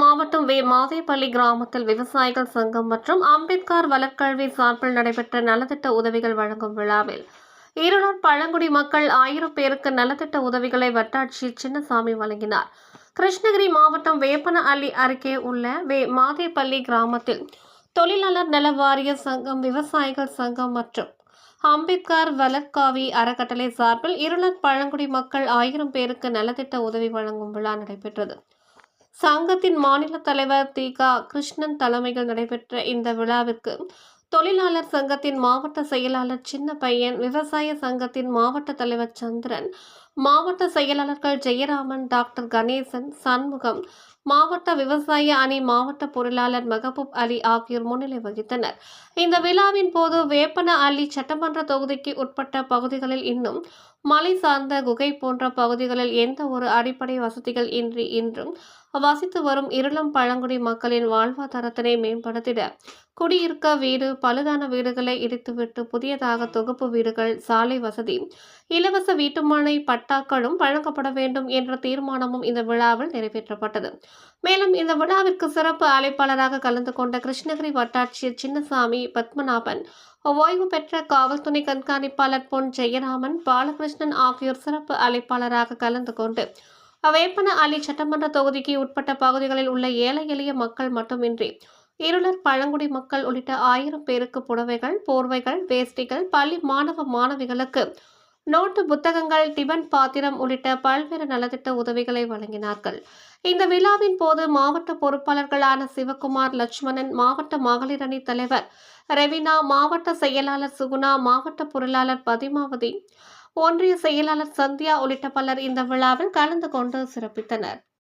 மாவட்டம் வே மாதேப்பள்ளி கிராமத்தில் விவசாயிகள் சங்கம் மற்றும் அம்பேத்கர் வளர்க்கல்வி சார்பில் நடைபெற்ற நலத்திட்ட உதவிகள் வழங்கும் விழாவில் ஈரோடு பழங்குடி மக்கள் ஆயிரம் பேருக்கு நலத்திட்ட உதவிகளை வட்டாட்சி சின்னசாமி வழங்கினார். கிருஷ்ணகிரி மாவட்டம் வேப்பன அள்ளி அருகே உள்ள வே மாதேப்பள்ளி கிராமத்தில் தொழிலாளர் நல வாரிய சங்கம் விவசாயிகள் சங்கம் மற்றும் அம்பேத்கர் வளர்க்காவி அறக்கட்டளை சார்பில் இருளர் பழங்குடி மக்கள் ஆயிரம் பேருக்கு நலத்திட்ட உதவி வழங்கும் விழா நடைபெற்றது. சங்கத்தின் மாநில தலைவர் தீகா கிருஷ்ணன் தலைமையில் நடைபெற்ற இந்த விழாவிற்கு தொழிலாளர் சங்கத்தின் மாவட்ட செயலாளர் சின்ன பையன் விவசாய சங்கத்தின் மாவட்ட தலைவர் சந்திரன் மாவட்ட செயலாளர்கள் ஜெயராமன் டாக்டர் கணேசன் சண்முகம் மாவட்ட விவசாய அணி மாவட்ட பொருளாளர் மெகபூப் அலி ஆகியோர் முன்னிலை வகித்தனர். இந்த விழாவின் போது வேப்பன அள்ளி சட்டமன்ற தொகுதிக்கு உட்பட்ட பகுதிகளில் இன்னும் மலை சார்ந்த குகை போன்ற பகுதிகளில் எந்த ஒரு அடிப்படை வசதிகள் இன்றி இன்றும் வசித்து வரும் இருளம் பழங்குடி மக்களின் வாழ்வாதாரத்தினை மேம்படுத்திட குடியிருக்க வீடு பழுதான வீடுகளை இடித்துவிட்டு புதியதாக தொகுப்பு வீடுகள் சாலை வசதி இலவச வீட்டுமனை பட்டாக்களும் வழங்கப்பட வேண்டும் என்ற தீர்மானமும் இந்த விழாவில் நிறைவேற்றப்பட்டது. மேலும் இந்த விழாவிற்கு சிறப்பு அழைப்பாளராக கலந்து கொண்ட கிருஷ்ணகிரி வட்டாட்சியர் சின்னசாமி பத்மநாபன் ஓய்வு பெற்ற காவல்துறை கண்காணிப்பாளர் பொன் ஜெயராமன் பாலகிருஷ்ணன் ஆகியோர் சிறப்பு அழைப்பாளராக கலந்து கொண்டு வேப்பன அலி சட்டமன்ற தொகுதிக்கு உட்பட்ட பகுதிகளில் உள்ள ஏழை எளிய மக்கள் மட்டுமின்றி இருளர் பழங்குடி மக்கள் உள்ளிட்ட ஆயிரம் பேருக்கு புடவைகள் போர்வைகள் வேஷ்டிகள் பள்ளி மாணவ மாணவிகளுக்கு நோட்டு புத்தகங்கள் டிபன் பாத்திரம் உள்ளிட்ட பல்வேறு நலத்திட்ட உதவிகளை வழங்கினார்கள். இந்த விழாவின் போது மாவட்ட பொறுப்பாளர்களான சிவகுமார் லட்சுமணன் மாவட்ட மகளிர் அணி தலைவர் ரெவினா மாவட்ட செயலாளர் சுகுணா மாவட்ட பொருளாளர் பதிமாவதி ஒன்றிய செயலாளர் சந்தியா உள்ளிட்ட பலர் இந்த விழாவில் கலந்து கொண்டு சிறப்பித்தனர்.